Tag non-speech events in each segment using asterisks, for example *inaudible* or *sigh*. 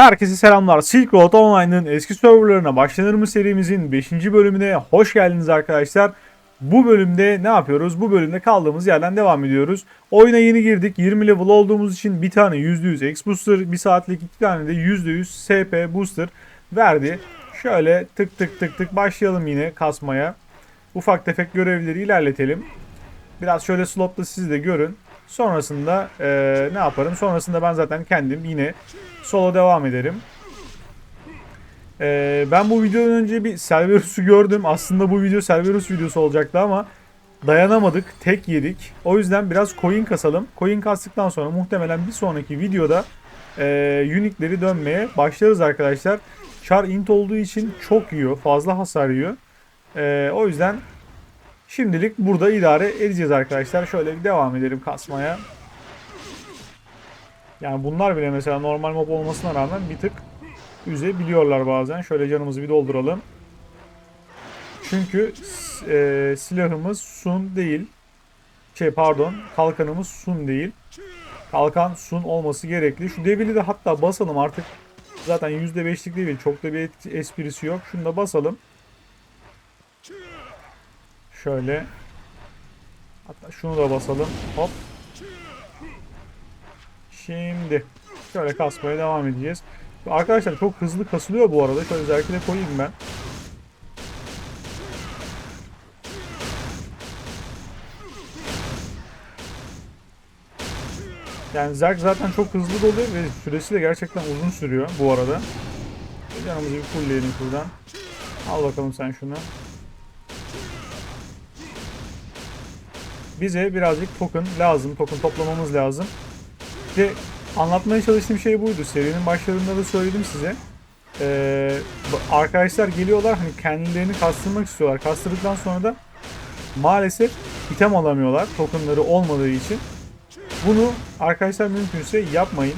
Herkese selamlar. Silk Road Online'ın eski serverlarına başlanır mı serimizin 5. bölümüne hoş geldiniz arkadaşlar. Bu bölümde ne yapıyoruz? Bu bölümde kaldığımız yerden devam ediyoruz. Oyuna yeni girdik. 20 level olduğumuz için bir tane %100 X Booster, bir saatlik iki tane de %100 SP Booster verdi. Şöyle tık tık tık tık başlayalım yine kasmaya. Ufak tefek görevleri ilerletelim. Biraz şöyle slotta siz de görün. Sonrasında eee, ne yaparım? Sonrasında ben zaten kendim yine solo devam ederim. Eee, ben bu videodan önce bir Cerberus'u gördüm. Aslında bu video Cerberus videosu olacaktı ama dayanamadık. Tek yedik. O yüzden biraz coin kasalım. Coin kastıktan sonra muhtemelen bir sonraki videoda eee Unique'leri dönmeye başlarız arkadaşlar. Char int olduğu için çok yiyor. Fazla hasar yiyor. Eee, o yüzden Şimdilik burada idare edeceğiz arkadaşlar. Şöyle bir devam edelim kasmaya. Yani bunlar bile mesela normal mob olmasına rağmen bir tık üzebiliyorlar bazen. Şöyle canımızı bir dolduralım. Çünkü e, silahımız sun değil. Şey pardon kalkanımız sun değil. Kalkan sun olması gerekli. Şu devili de hatta basalım artık. Zaten %5'lik devil çok da bir esprisi yok. Şunu da basalım. Şöyle. Hatta şunu da basalım. Hop. Şimdi. Şöyle kasmaya devam edeceğiz. Arkadaşlar çok hızlı kasılıyor bu arada. Şöyle özellikle koyayım ben. Yani Zerg zaten çok hızlı doluyor ve süresi de gerçekten uzun sürüyor bu arada. Canımızı bir fullleyelim şuradan. Al bakalım sen şunu. bize birazcık token lazım. Token toplamamız lazım. Ve anlatmaya çalıştığım şey buydu. Serinin başlarında da söyledim size. Ee, arkadaşlar geliyorlar hani kendilerini kastırmak istiyorlar. Kastırdıktan sonra da maalesef item alamıyorlar. Tokenları olmadığı için. Bunu arkadaşlar mümkünse yapmayın.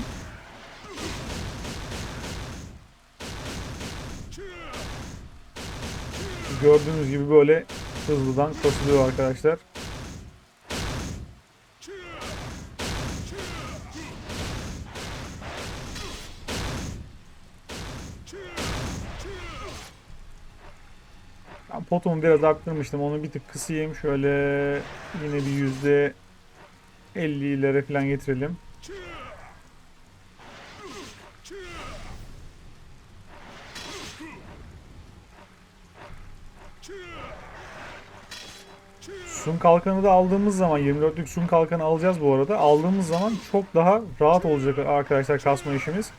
Gördüğünüz gibi böyle hızlıdan kasılıyor arkadaşlar. Potumu biraz arttırmıştım. Onu bir tık kısayım. Şöyle yine bir yüzde 50'lere falan getirelim. Sun kalkanı da aldığımız zaman 24'lük sun kalkanı alacağız bu arada. Aldığımız zaman çok daha rahat olacak arkadaşlar kasma işimiz.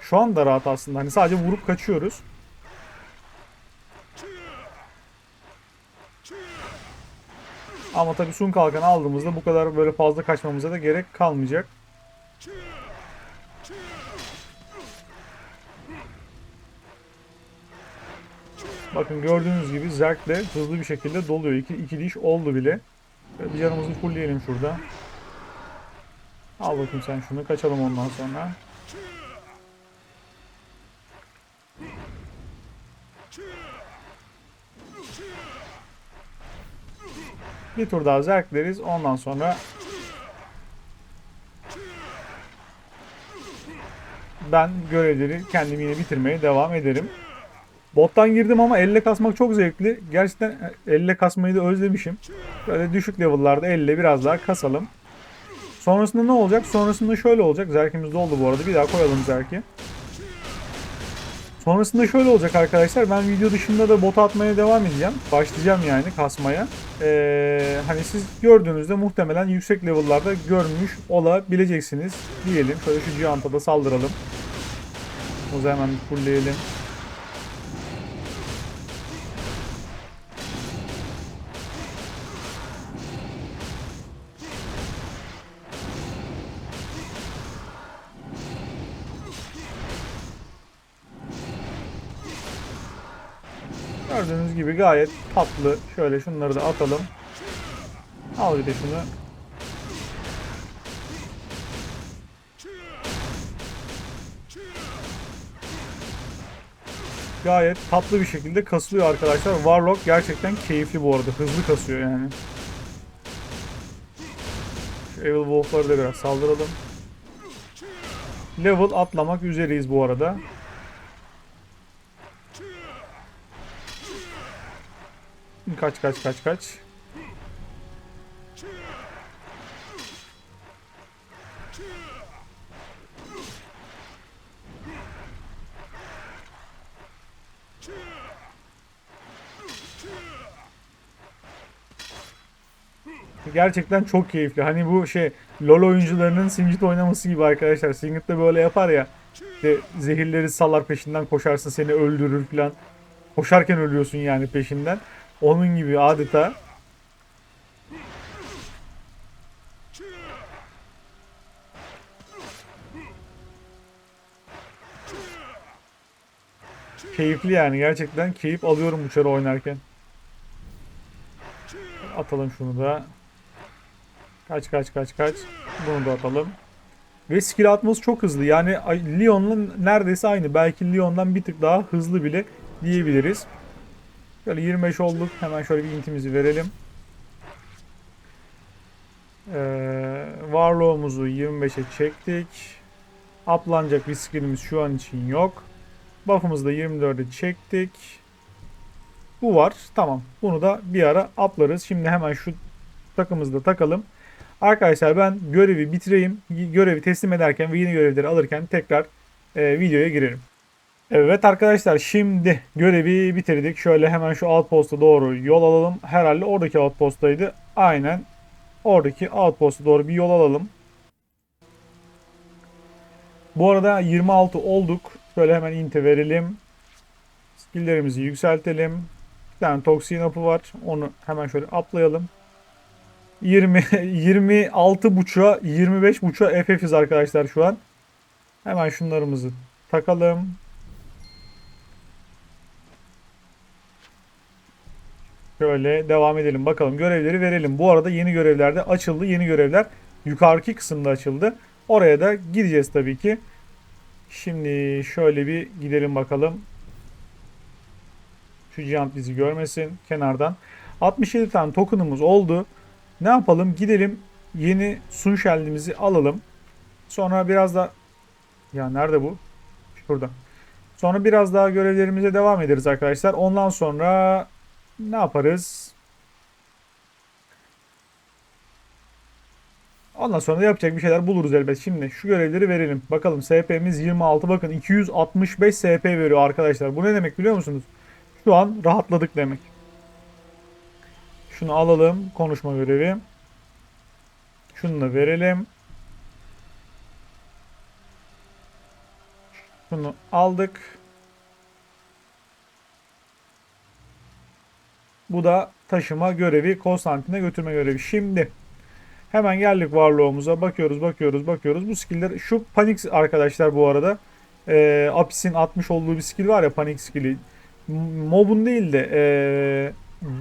Şu anda rahat aslında. Hani sadece vurup kaçıyoruz. Ama tabii sun kalkanı aldığımızda bu kadar böyle fazla kaçmamıza da gerek kalmayacak. Bakın gördüğünüz gibi Zerk de hızlı bir şekilde doluyor. İki, iki diş oldu bile. Bir canımızı fullleyelim şurada. Al bakayım sen şunu. Kaçalım ondan sonra. Bir tur daha zerkleriz. Ondan sonra ben görevleri kendim yine bitirmeye devam ederim. Bottan girdim ama elle kasmak çok zevkli. Gerçekten elle kasmayı da özlemişim. Böyle düşük level'larda elle biraz daha kasalım. Sonrasında ne olacak? Sonrasında şöyle olacak. Zerkimiz doldu bu arada. Bir daha koyalım zerki. Sonrasında şöyle olacak arkadaşlar. Ben video dışında da bot atmaya devam edeceğim. Başlayacağım yani kasmaya. Ee, hani siz gördüğünüzde muhtemelen yüksek level'larda görmüş olabileceksiniz diyelim. Şöyle şu Giant'a da saldıralım. O zaman hemen fullleyelim. Gördüğünüz gibi gayet tatlı. Şöyle şunları da atalım. Al bir de şunu. Gayet tatlı bir şekilde kasılıyor arkadaşlar. Warlock gerçekten keyifli bu arada. Hızlı kasıyor yani. Şu Evil Wolf'ları da biraz saldıralım. Level atlamak üzereyiz bu arada. Kaç kaç kaç kaç. Gerçekten çok keyifli. Hani bu şey LoL oyuncularının Singed oynaması gibi arkadaşlar. Singed de böyle yapar ya. İşte zehirleri salar peşinden koşarsın seni öldürür falan. Koşarken ölüyorsun yani peşinden. Onun gibi adeta. Keyifli yani gerçekten keyif alıyorum bu çarı oynarken. Atalım şunu da. Kaç kaç kaç kaç. Bunu da atalım. Ve skill atması çok hızlı. Yani Leon'la neredeyse aynı. Belki Leon'dan bir tık daha hızlı bile diyebiliriz. Şöyle 25 olduk. Hemen şöyle bir intimizi verelim. Ee, varlığımızı 25'e çektik. Uplanacak bir skillimiz şu an için yok. Buff'ımızı da 24'e çektik. Bu var. Tamam. Bunu da bir ara uplarız. Şimdi hemen şu takımızı da takalım. Arkadaşlar ben görevi bitireyim. Görevi teslim ederken ve yeni görevleri alırken tekrar e, videoya girerim. Evet arkadaşlar şimdi görevi bitirdik. Şöyle hemen şu outpost'a doğru yol alalım. Herhalde oradaki outpost'taydı. Aynen oradaki outpost'a doğru bir yol alalım. Bu arada 26 olduk. Şöyle hemen int'e verelim. Skill'lerimizi yükseltelim. Bir tane toksin up'ı var. Onu hemen şöyle uplayalım. 20 26 *laughs* buçuğa 25 buçuğa FF'iz arkadaşlar şu an. Hemen şunlarımızı takalım. Şöyle devam edelim bakalım görevleri verelim. Bu arada yeni görevler de açıldı. Yeni görevler yukarıki kısımda açıldı. Oraya da gideceğiz tabii ki. Şimdi şöyle bir gidelim bakalım. Şu Giant bizi görmesin kenardan. 67 tane token'ımız oldu. Ne yapalım? Gidelim yeni Sun Shell'imizi alalım. Sonra biraz da ya nerede bu? Şurada. Sonra biraz daha görevlerimize devam ederiz arkadaşlar. Ondan sonra ne yaparız? Ondan sonra da yapacak bir şeyler buluruz elbet. Şimdi şu görevleri verelim. Bakalım SP'miz 26. Bakın 265 SP veriyor arkadaşlar. Bu ne demek biliyor musunuz? Şu an rahatladık demek. Şunu alalım. Konuşma görevi. Şunu da verelim. Şunu aldık. Bu da taşıma görevi, Konstantin'e götürme görevi. Şimdi hemen geldik varlığımıza. Bakıyoruz, bakıyoruz, bakıyoruz. Bu skill'ler şu panik arkadaşlar bu arada. E, Apis'in atmış olduğu bir skill var ya panik skill'i. Mob'un değil de e,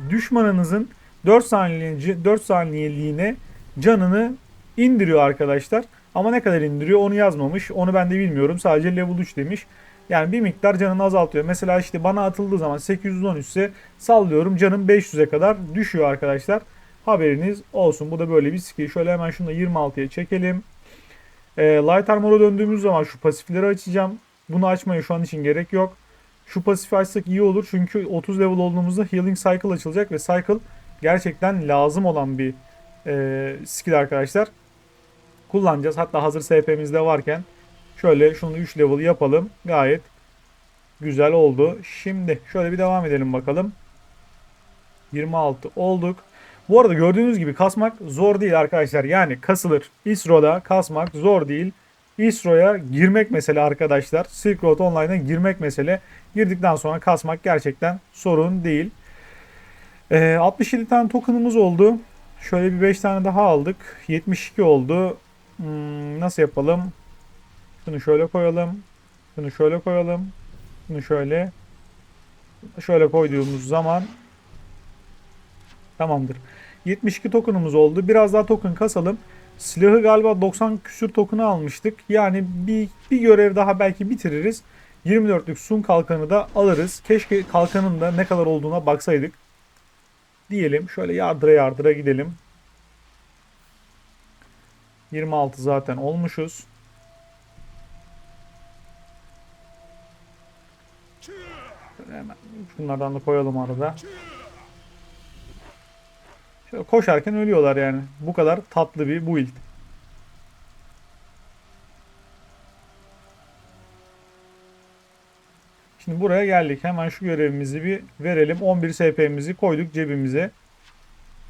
düşmanınızın 4 saniye 4 saniyeliğine canını indiriyor arkadaşlar. Ama ne kadar indiriyor onu yazmamış. Onu ben de bilmiyorum. Sadece level 3 demiş. Yani bir miktar canını azaltıyor. Mesela işte bana atıldığı zaman 813 ise sallıyorum canım 500'e kadar düşüyor arkadaşlar. Haberiniz olsun. Bu da böyle bir skill. Şöyle hemen şunu da 26'ya çekelim. E, Light Armor'a döndüğümüz zaman şu pasifleri açacağım. Bunu açmaya şu an için gerek yok. Şu pasifi açsak iyi olur. Çünkü 30 level olduğumuzda Healing Cycle açılacak ve Cycle gerçekten lazım olan bir e, skill arkadaşlar. Kullanacağız. Hatta hazır SP'mizde varken şöyle şunu 3 level yapalım. Gayet güzel oldu. Şimdi şöyle bir devam edelim bakalım. 26 olduk. Bu arada gördüğünüz gibi kasmak zor değil arkadaşlar. Yani kasılır. ISRO'da kasmak zor değil. ISRO'ya girmek mesele arkadaşlar. Silk Road Online'a girmek mesele. Girdikten sonra kasmak gerçekten sorun değil. Ee, 67 tane tokenımız oldu. Şöyle bir 5 tane daha aldık. 72 oldu. Hmm, nasıl yapalım? Şunu şöyle koyalım. Şunu şöyle koyalım. Şunu şöyle. Şöyle koyduğumuz zaman tamamdır. 72 tokenımız oldu. Biraz daha token kasalım. Silahı galiba 90 küsür token'ı almıştık. Yani bir, bir görev daha belki bitiririz. 24'lük Sun kalkanı da alırız. Keşke kalkanın da ne kadar olduğuna baksaydık. Diyelim şöyle yardıra yardıra gidelim. 26 zaten olmuşuz. Hemen şunlardan da koyalım arada. Şöyle koşarken ölüyorlar yani. Bu kadar tatlı bir build. Şimdi buraya geldik. Hemen şu görevimizi bir verelim. 11 SP'mizi koyduk cebimize.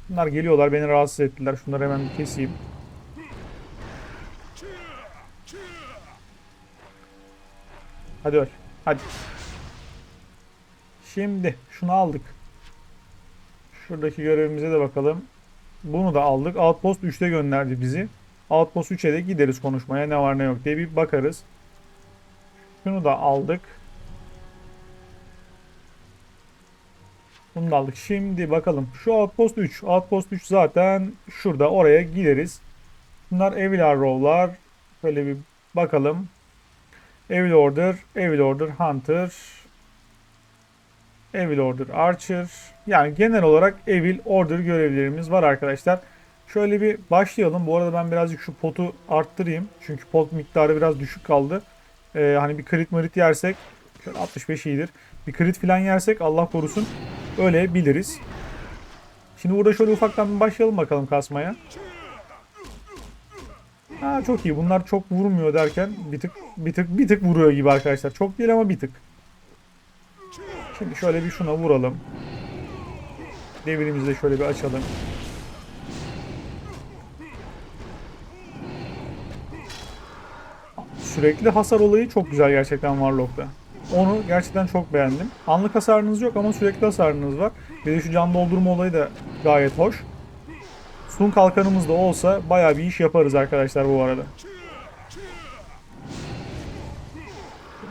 Bunlar geliyorlar beni rahatsız ettiler. Şunları hemen bir keseyim. Hadi öl. Hadi. Şimdi şunu aldık. Şuradaki görevimize de bakalım. Bunu da aldık. Outpost 3'te gönderdi bizi. Outpost 3'e de gideriz konuşmaya ne var ne yok diye bir bakarız. Şunu da aldık. Bunu da aldık. Şimdi bakalım. Şu Outpost 3. Outpost 3 zaten şurada. Oraya gideriz. Bunlar Evil Arrow'lar. Böyle bir bakalım. Evil Order, Evil Order Hunter, Evil Order Archer. Yani genel olarak Evil Order görevlerimiz var arkadaşlar. Şöyle bir başlayalım. Bu arada ben birazcık şu potu arttırayım. Çünkü pot miktarı biraz düşük kaldı. Ee, hani bir crit marit yersek şöyle 65 iyidir. Bir crit falan yersek Allah korusun öyle biliriz. Şimdi burada şöyle ufaktan bir başlayalım bakalım kasmaya. Ha çok iyi. Bunlar çok vurmuyor derken bir tık bir tık bir tık vuruyor gibi arkadaşlar. Çok değil ama bir tık. Şimdi şöyle bir şuna vuralım. Devirimizi de şöyle bir açalım. Sürekli hasar olayı çok güzel gerçekten Warlock'ta. Onu gerçekten çok beğendim. Anlık hasarınız yok ama sürekli hasarınız var. Bir de şu can doldurma olayı da gayet hoş. Sun kalkanımız da olsa baya bir iş yaparız arkadaşlar bu arada.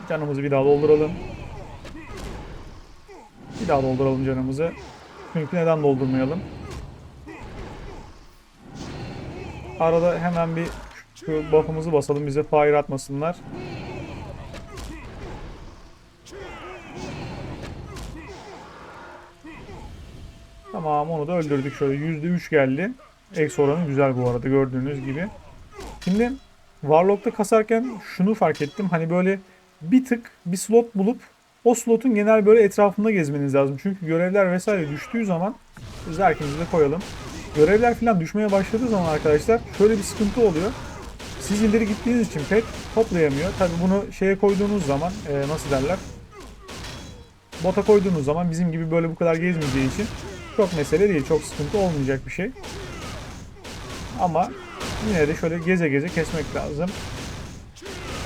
Canımızı bir daha dolduralım. Bir daha dolduralım canımızı. Çünkü neden doldurmayalım? Arada hemen bir şu buff'ımızı basalım bize fire atmasınlar. Tamam onu da öldürdük şöyle %3 geldi. X oranı güzel bu arada gördüğünüz gibi. Şimdi Warlock'ta kasarken şunu fark ettim. Hani böyle bir tık bir slot bulup o slotun genel böyle etrafında gezmeniz lazım. Çünkü görevler vesaire düştüğü zaman zerkimizi de koyalım. Görevler falan düşmeye başladığı zaman arkadaşlar şöyle bir sıkıntı oluyor. Siz ileri gittiğiniz için pek toplayamıyor. Tabi bunu şeye koyduğunuz zaman e, nasıl derler? Bota koyduğunuz zaman bizim gibi böyle bu kadar gezmeyeceği için çok mesele değil. Çok sıkıntı olmayacak bir şey. Ama yine de şöyle geze geze kesmek lazım.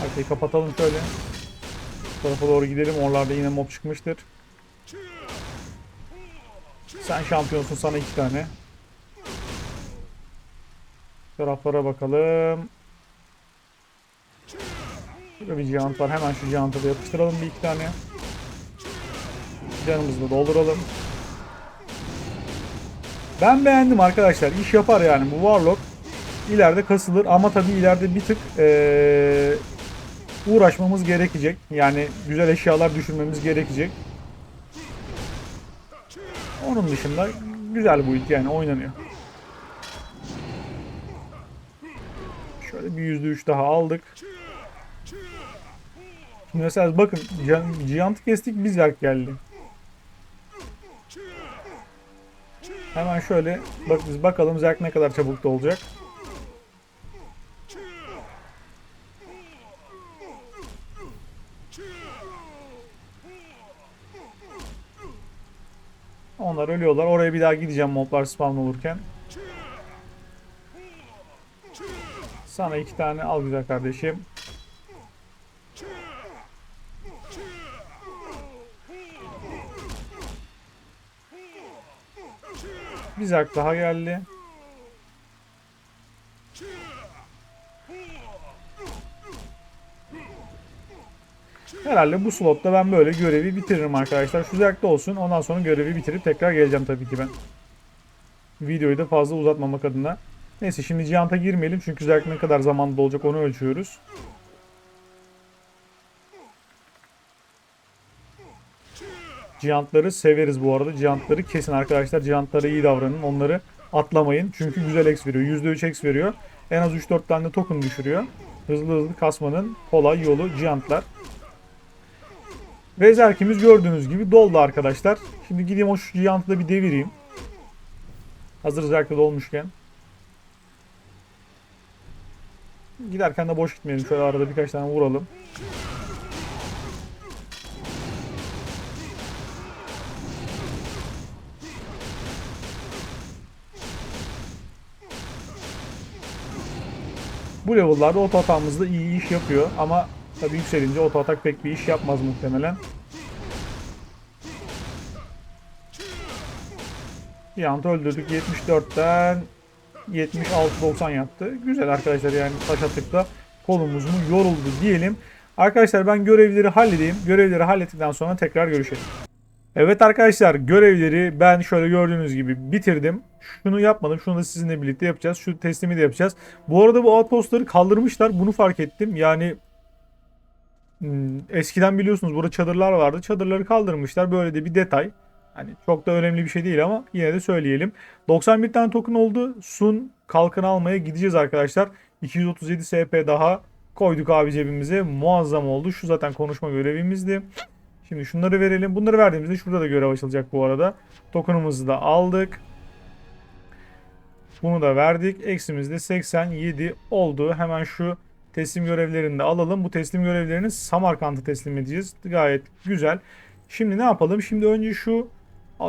Arkayı kapatalım şöyle. Tarafa doğru gidelim. Oralarda yine mob çıkmıştır. Sen şampiyonsun sana iki tane. Taraflara bakalım. Şurada bir gigant var. Hemen şu gigant'a da yapıştıralım bir iki tane. Canımızı da dolduralım. Ben beğendim arkadaşlar. İş yapar yani bu Warlock. ileride kasılır ama tabii ileride bir tık ee, uğraşmamız gerekecek. Yani güzel eşyalar düşürmemiz gerekecek. Onun dışında güzel bu it yani oynanıyor. Şöyle bir %3 daha aldık. Şimdi mesela bakın Giant kestik biz geldi. Hemen şöyle bak biz bakalım Zerk ne kadar çabuk da olacak. Onlar ölüyorlar. Oraya bir daha gideceğim moblar spawn olurken. Sana iki tane al güzel kardeşim. Bir zerk daha geldi. Herhalde bu slotta ben böyle görevi bitiririm arkadaşlar. Şu olsun. Ondan sonra görevi bitirip tekrar geleceğim tabii ki ben. Videoyu da fazla uzatmamak adına. Neyse şimdi Giant'a girmeyelim. Çünkü zerk ne kadar zamanda olacak onu ölçüyoruz. Giant'ları severiz bu arada. Giant'ları kesin arkadaşlar. Giant'lara iyi davranın. Onları atlamayın. Çünkü güzel X veriyor. %3 X veriyor. En az 3-4 tane token düşürüyor. Hızlı hızlı kasmanın kolay yolu Giant'lar. Rezerkimiz gördüğünüz gibi doldu arkadaşlar. Şimdi gideyim o şu Giant'ı da bir devireyim. Hazır özellikle dolmuşken. Giderken de boş gitmeyelim. Şöyle arada birkaç tane vuralım. Bu level'larda oto atağımız da iyi iş yapıyor ama tabii yükselince oto atak pek bir iş yapmaz muhtemelen. Bir anda öldürdük 74'ten 76-90 yaptı. Güzel arkadaşlar yani taş atıkta kolumuz mu yoruldu diyelim. Arkadaşlar ben görevleri halledeyim. Görevleri hallettikten sonra tekrar görüşelim. Evet arkadaşlar görevleri ben şöyle gördüğünüz gibi bitirdim. Şunu yapmadım. Şunu da sizinle birlikte yapacağız. Şu teslimi de yapacağız. Bu arada bu outpostları kaldırmışlar. Bunu fark ettim. Yani eskiden biliyorsunuz burada çadırlar vardı. Çadırları kaldırmışlar. Böyle de bir detay. Hani çok da önemli bir şey değil ama yine de söyleyelim. 91 tane token oldu. Sun kalkan almaya gideceğiz arkadaşlar. 237 SP daha koyduk abi cebimize. Muazzam oldu. Şu zaten konuşma görevimizdi. Şimdi şunları verelim. Bunları verdiğimizde şurada da görev açılacak bu arada. Token'ımızı da aldık. Bunu da verdik. Eksimiz de 87 oldu. Hemen şu teslim görevlerini de alalım. Bu teslim görevlerini Samarkand'a teslim edeceğiz. Gayet güzel. Şimdi ne yapalım? Şimdi önce şu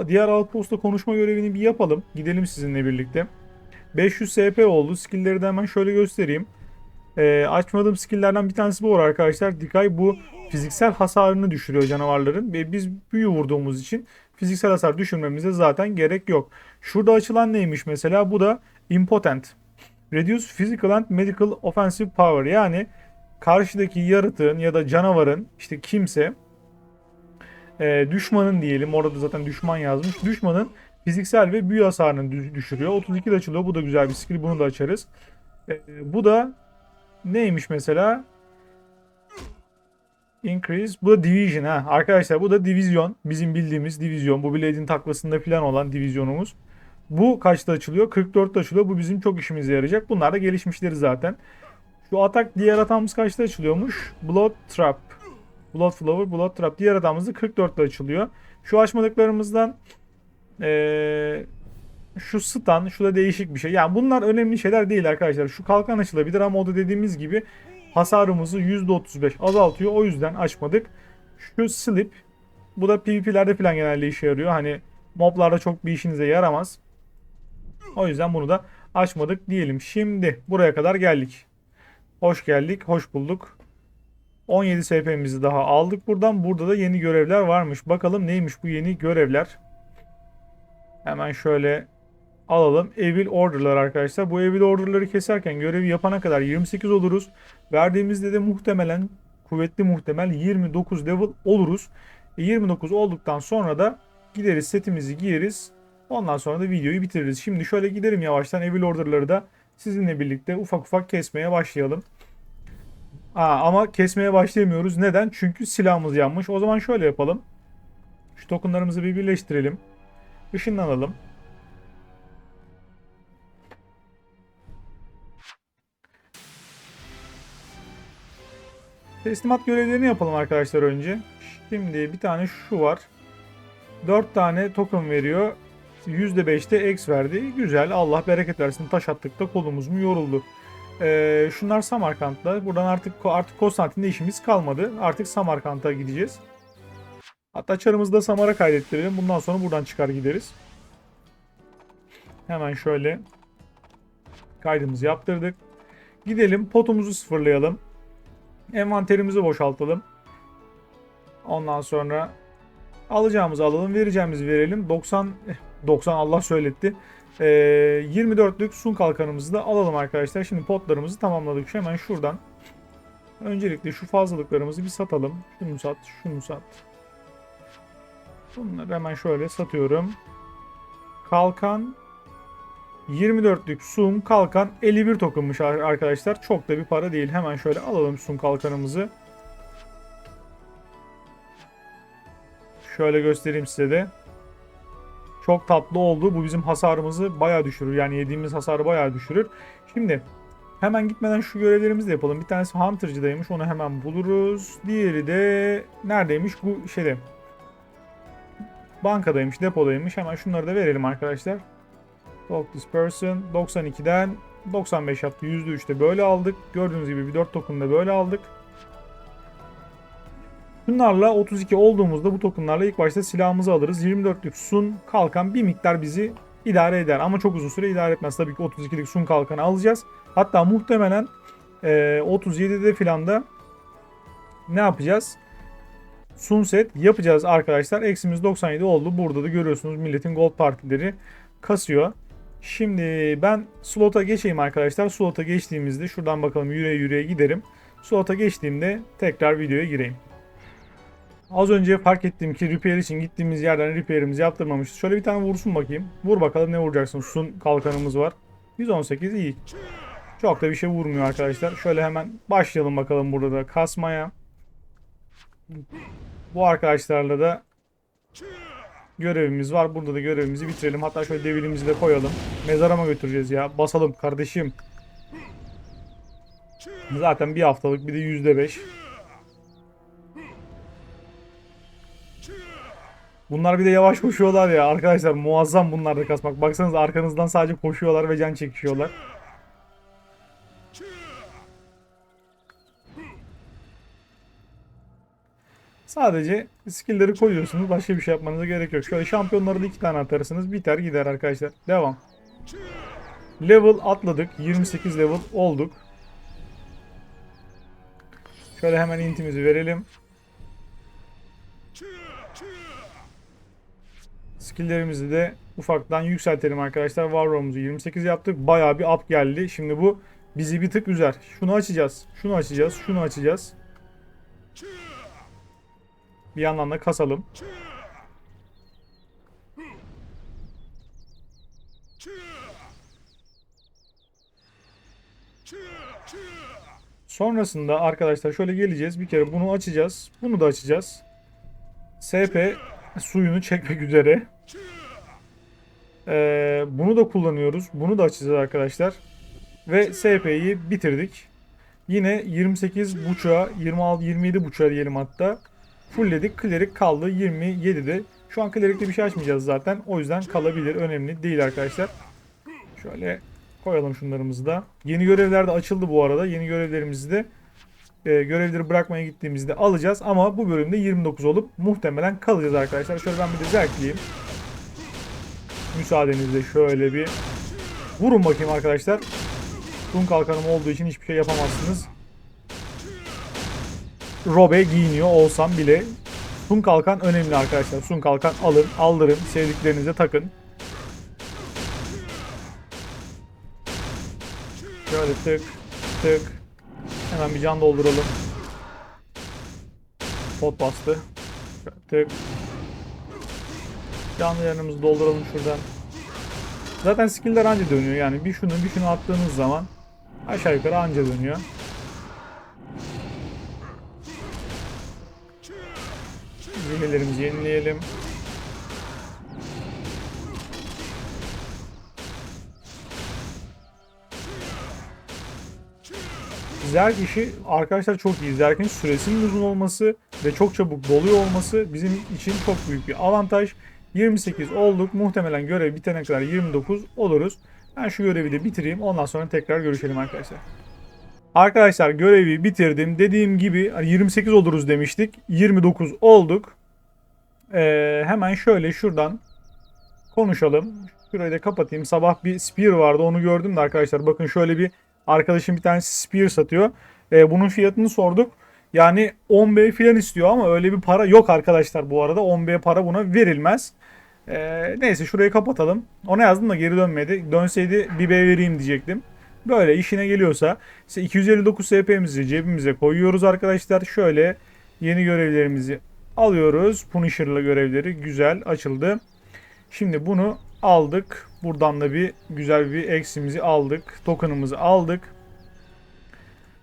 diğer outpost'ta konuşma görevini bir yapalım. Gidelim sizinle birlikte. 500 SP oldu. Skill'leri de hemen şöyle göstereyim. Ee, açmadığım skill'lerden bir tanesi bu var arkadaşlar. Dikay bu fiziksel hasarını düşürüyor canavarların. Ve biz büyü vurduğumuz için fiziksel hasar düşürmemize zaten gerek yok. Şurada açılan neymiş mesela? Bu da impotent. Reduce physical and medical offensive power. Yani karşıdaki yaratığın ya da canavarın işte kimse e, düşmanın diyelim orada zaten düşman yazmış. Düşmanın fiziksel ve büyü hasarını düşürüyor. 32 de açılıyor. Bu da güzel bir skill. Bunu da açarız. E, bu da neymiş mesela? Increase. Bu da Division ha. Arkadaşlar bu da Divizyon. Bizim bildiğimiz Divizyon. Bu Blade'in taklasında falan olan Divizyonumuz. Bu kaçta açılıyor? 44'te açılıyor. Bu bizim çok işimize yarayacak. Bunlar da gelişmişleri zaten. Şu atak diğer atağımız kaçta açılıyormuş? Blood Trap. Blood Flower, Blood Trap. Diğer atağımız da 44'te açılıyor. Şu açmadıklarımızdan ee, şu stun, şu da değişik bir şey. Yani bunlar önemli şeyler değil arkadaşlar. Şu kalkan açılabilir ama o da dediğimiz gibi hasarımızı %35 azaltıyor. O yüzden açmadık. Şu slip bu da PvP'lerde falan genelde işe yarıyor. Hani moblarda çok bir işinize yaramaz. O yüzden bunu da açmadık diyelim. Şimdi buraya kadar geldik. Hoş geldik, hoş bulduk. 17 SP'mizi daha aldık buradan. Burada da yeni görevler varmış. Bakalım neymiş bu yeni görevler. Hemen şöyle alalım. Evil Order'lar arkadaşlar. Bu Evil Order'ları keserken görevi yapana kadar 28 oluruz. Verdiğimizde de muhtemelen kuvvetli muhtemel 29 level oluruz. E 29 olduktan sonra da gideriz setimizi giyeriz. Ondan sonra da videoyu bitiririz. Şimdi şöyle gidelim yavaştan Evil Order'ları da sizinle birlikte ufak ufak kesmeye başlayalım. Aa, ama kesmeye başlayamıyoruz. Neden? Çünkü silahımız yanmış. O zaman şöyle yapalım. Şu tokenlarımızı bir birleştirelim. Işınlanalım. Teslimat görevlerini yapalım arkadaşlar önce. Şimdi bir tane şu var. 4 tane token veriyor. %5'te X verdi. Güzel. Allah bereket versin. Taş attık da kolumuz mu yoruldu. Ee, şunlar Samarkand'da. Buradan artık artık Konstantin'de işimiz kalmadı. Artık Samarkand'a gideceğiz. Hatta çarımızı da Samar'a kaydettirelim. Bundan sonra buradan çıkar gideriz. Hemen şöyle kaydımızı yaptırdık. Gidelim potumuzu sıfırlayalım. Envanterimizi boşaltalım. Ondan sonra alacağımızı alalım, vereceğimizi verelim. 90 90 Allah söyletti. Ee, 24'lük sun kalkanımızı da alalım arkadaşlar. Şimdi potlarımızı tamamladık. Hemen şuradan. Öncelikle şu fazlalıklarımızı bir satalım. Şunu sat, şunu sat. Bunları hemen şöyle satıyorum. Kalkan 24'lük Sun kalkan 51 tokunmuş arkadaşlar. Çok da bir para değil. Hemen şöyle alalım Sun kalkanımızı. Şöyle göstereyim size de. Çok tatlı oldu. Bu bizim hasarımızı bayağı düşürür. Yani yediğimiz hasarı bayağı düşürür. Şimdi hemen gitmeden şu görevlerimizi de yapalım. Bir tanesi Hunter'cıdaymış. Onu hemen buluruz. Diğeri de neredeymiş? Bu şeyde. Bankadaymış, depodaymış. Hemen şunları da verelim arkadaşlar. Talk this person 92'den 95 yaptı. %3'te böyle aldık. Gördüğünüz gibi bir 4 token da böyle aldık. Bunlarla 32 olduğumuzda bu tokenlarla ilk başta silahımızı alırız. 24'lük sun kalkan bir miktar bizi idare eder ama çok uzun süre idare etmez. Tabii ki 32'lik sun kalkanı alacağız. Hatta muhtemelen e, 37'de filan da ne yapacağız? Sunset yapacağız arkadaşlar. Eksimiz 97 oldu. Burada da görüyorsunuz milletin gold partileri kasıyor. Şimdi ben slota geçeyim arkadaşlar. Slota geçtiğimizde şuradan bakalım yürüye yürüye giderim. Slota geçtiğimde tekrar videoya gireyim. Az önce fark ettim ki repair için gittiğimiz yerden repairimizi yaptırmamışız. Şöyle bir tane vursun bakayım. Vur bakalım ne vuracaksın. Sun kalkanımız var. 118 iyi. Çok da bir şey vurmuyor arkadaşlar. Şöyle hemen başlayalım bakalım burada da kasmaya. Bu arkadaşlarla da görevimiz var. Burada da görevimizi bitirelim. Hatta şöyle devilimizi de koyalım. Mezarama götüreceğiz ya. Basalım kardeşim. Zaten bir haftalık bir de %5. Bunlar bir de yavaş koşuyorlar ya arkadaşlar muazzam bunlar da kasmak. Baksanız arkanızdan sadece koşuyorlar ve can çekişiyorlar. Sadece skill'leri koyuyorsunuz. Başka bir şey yapmanıza gerek yok. Şöyle şampiyonları da iki tane atarsınız. Biter gider arkadaşlar. Devam. Level atladık. 28 level olduk. Şöyle hemen intimizi verelim. Skill'lerimizi de ufaktan yükseltelim arkadaşlar. War Room'umuzu 28 yaptık. Bayağı bir up geldi. Şimdi bu bizi bir tık üzer. Şunu açacağız. Şunu açacağız. Şunu açacağız. Bir yandan da kasalım. Sonrasında arkadaşlar şöyle geleceğiz. Bir kere bunu açacağız. Bunu da açacağız. SP suyunu çekmek üzere. Ee, bunu da kullanıyoruz. Bunu da açacağız arkadaşlar. Ve SP'yi bitirdik. Yine 28 buçuğa 26 27 buçuğa diyelim hatta. Fullledik. Klerik kaldı 27'de. Şu an klerikte bir şey açmayacağız zaten. O yüzden kalabilir. Önemli değil arkadaşlar. Şöyle koyalım şunlarımızı da. Yeni görevler de açıldı bu arada. Yeni görevlerimizi de e, görevleri bırakmaya gittiğimizde alacağız. Ama bu bölümde 29 olup muhtemelen kalacağız arkadaşlar. Şöyle ben bir de zerkleyeyim. Müsaadenizle şöyle bir vurun bakayım arkadaşlar. Sun kalkanım olduğu için hiçbir şey yapamazsınız. Robe giyiniyor olsam bile Sun kalkan önemli arkadaşlar. Sun kalkan alın, aldırın, sevdiklerinize takın. Şöyle tık tık. Hemen bir can dolduralım. Pot bastı. Tık. Canlı yanımızı dolduralım şuradan. Zaten skill'ler anca dönüyor yani bir şunu bir şunu attığınız zaman aşağı yukarı anca dönüyor. Yenilerimizi yenileyelim. Zerg işi arkadaşlar çok iyi. Zerg'in süresinin uzun olması ve çok çabuk doluyor olması bizim için çok büyük bir avantaj. 28 olduk. Muhtemelen görev bitene kadar 29 oluruz. Ben şu görevi de bitireyim. Ondan sonra tekrar görüşelim arkadaşlar. Arkadaşlar görevi bitirdim. Dediğim gibi 28 hani oluruz demiştik. 29 olduk. Ee, hemen şöyle şuradan konuşalım. Şurayı da kapatayım. Sabah bir spear vardı onu gördüm de arkadaşlar. Bakın şöyle bir arkadaşım bir tane spear satıyor. Ee, bunun fiyatını sorduk. Yani 10B falan istiyor ama öyle bir para yok arkadaşlar bu arada. 10B para buna verilmez. Ee, neyse şurayı kapatalım. Ona yazdım da geri dönmedi. Dönseydi bir B vereyim diyecektim. Böyle işine geliyorsa işte 259 SP'mizi cebimize koyuyoruz arkadaşlar. Şöyle yeni görevlerimizi alıyoruz. Punisher'la görevleri güzel açıldı. Şimdi bunu aldık. Buradan da bir güzel bir eksimizi aldık. Token'ımızı aldık.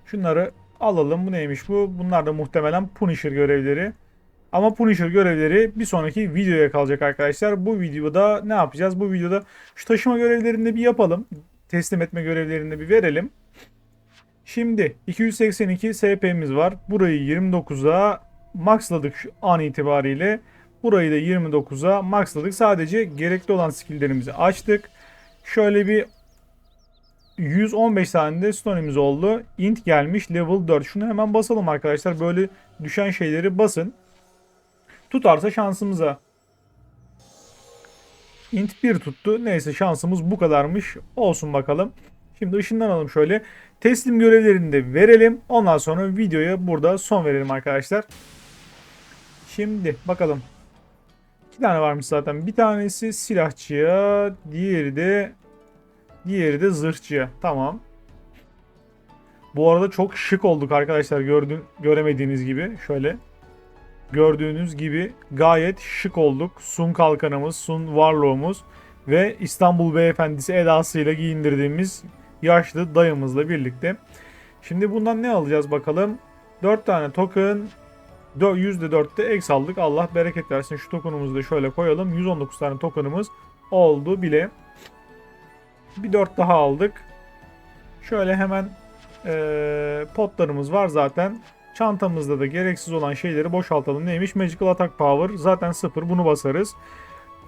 Şunları alalım. Bu neymiş bu? Bunlar da muhtemelen Punisher görevleri. Ama Punisher görevleri bir sonraki videoya kalacak arkadaşlar. Bu videoda ne yapacağız? Bu videoda şu taşıma görevlerini de bir yapalım. Teslim etme görevlerini de bir verelim. Şimdi 282 SP'miz var. Burayı 29'a maxladık şu an itibariyle. Burayı da 29'a maxladık. Sadece gerekli olan skilllerimizi açtık. Şöyle bir 115 tane de stone'imiz oldu. Int gelmiş level 4. Şunu hemen basalım arkadaşlar. Böyle düşen şeyleri basın. Tutarsa şansımıza. Int 1 tuttu. Neyse şansımız bu kadarmış. Olsun bakalım. Şimdi ışınlanalım şöyle. Teslim görevlerini de verelim. Ondan sonra videoya burada son verelim arkadaşlar. Şimdi bakalım. İki tane varmış zaten. Bir tanesi silahçıya, diğeri de diğeri de zırhçıya. Tamam. Bu arada çok şık olduk arkadaşlar gördüğün göremediğiniz gibi şöyle. Gördüğünüz gibi gayet şık olduk. Sun kalkanımız, Sun varlığımız ve İstanbul beyefendisi edasıyla giyindirdiğimiz yaşlı dayımızla birlikte. Şimdi bundan ne alacağız bakalım. 4 tane token Dö- %4'te eks aldık. Allah bereket versin. Şu tokenumuzu da şöyle koyalım. 119 tane tokenımız oldu bile. Bir 4 daha aldık. Şöyle hemen eee, potlarımız var zaten. Çantamızda da gereksiz olan şeyleri boşaltalım. Neymiş? Magical Attack Power. Zaten sıfır. Bunu basarız.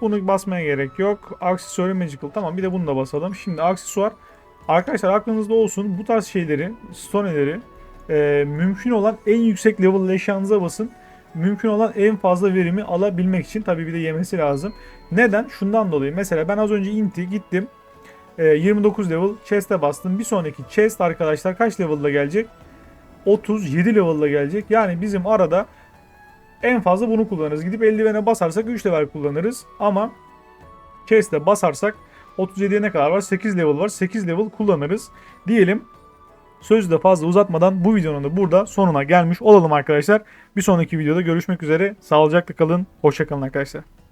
Bunu basmaya gerek yok. Aksesuarı Magical. Tamam bir de bunu da basalım. Şimdi aksesuar. Arkadaşlar aklınızda olsun. Bu tarz şeyleri, stoneleri e, mümkün olan en yüksek level eşyanıza basın. Mümkün olan en fazla verimi alabilmek için tabii bir de yemesi lazım. Neden? Şundan dolayı. Mesela ben az önce inti gittim. E, 29 level chest'e bastım. Bir sonraki chest arkadaşlar kaç level'da gelecek? 37 level'da gelecek. Yani bizim arada en fazla bunu kullanırız. Gidip eldivene basarsak 3 level kullanırız. Ama chest'e basarsak 37'ye ne kadar var? 8 level var. 8 level kullanırız. Diyelim Sözü de fazla uzatmadan bu videonun da burada sonuna gelmiş olalım arkadaşlar. Bir sonraki videoda görüşmek üzere. Sağlıcakla kalın. Hoşçakalın arkadaşlar.